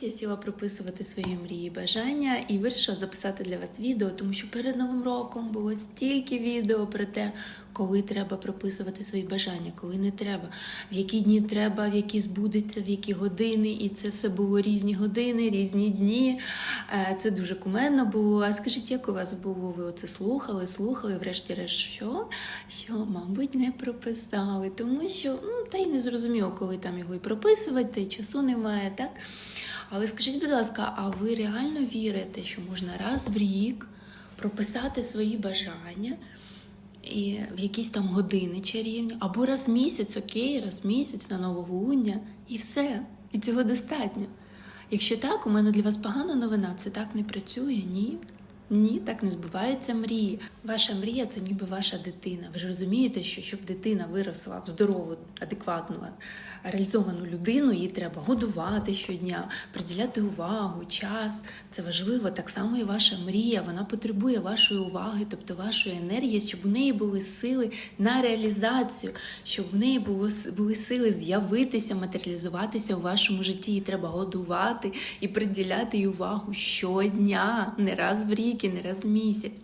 Я сіла прописувати свої мрії, і бажання і вирішила записати для вас відео, тому що перед новим роком було стільки відео про те, коли треба прописувати свої бажання, коли не треба, в які дні треба, в які збудеться, в які години. І це все було різні години, різні дні. Е, Це дуже кумедно було. А скажіть, як у вас було? Ви оце слухали, слухали, врешті-решт, що? Що, мабуть, не прописали, тому що ну, та й не зрозуміло, коли там його і прописувати, часу немає, так? Але скажіть, будь ласка, а ви реально вірите, що можна раз в рік прописати свої бажання і в якісь там години чарівні, або раз в місяць, окей, раз в місяць на новолуння, і все. І цього достатньо. Якщо так, у мене для вас погана новина, це так не працює, ні. Ні, так не збуваються мрії. Ваша мрія це ніби ваша дитина. Ви ж розумієте, що щоб дитина виросла в здорову, адекватну, реалізовану людину, її треба годувати щодня, приділяти увагу, час. Це важливо. Так само і ваша мрія. Вона потребує вашої уваги, тобто вашої енергії, щоб у неї були сили на реалізацію, щоб в неї було були сили з'явитися, матеріалізуватися у вашому житті. Її треба годувати і приділяти їй увагу щодня, не раз в рік і не раз в місяць.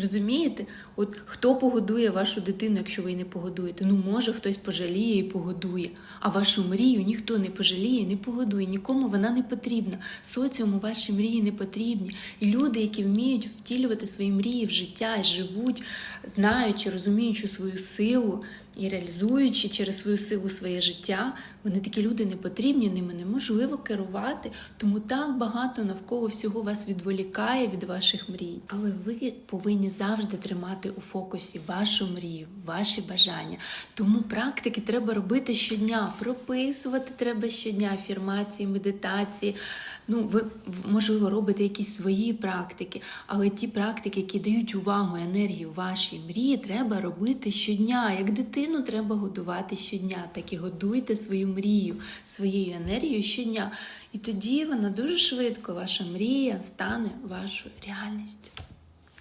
Розумієте? От хто погодує вашу дитину, якщо ви її не погодуєте? Ну, може, хтось пожаліє і погодує. А вашу мрію ніхто не пожаліє, не погодує. Нікому вона не потрібна. Соціуму ваші мрії не потрібні. І люди, які вміють втілювати свої мрії в життя і живуть, знаючи, розуміючи свою силу і реалізуючи через свою силу своє життя, вони такі люди не потрібні, ними неможливо керувати. Тому так багато навколо всього вас відволікає від ваших мрій. Але ви повинні завжди тримати у фокусі вашу мрію, ваші бажання. Тому практики треба робити щодня, прописувати треба щодня афірмації, медитації. Ну, ви можливо робите якісь свої практики, але ті практики, які дають увагу, енергію вашій мрії, треба робити щодня. Як дитину треба годувати щодня, так і годуйте свою мрію, своєю енергією щодня. І тоді вона дуже швидко, ваша мрія, стане вашою реальністю.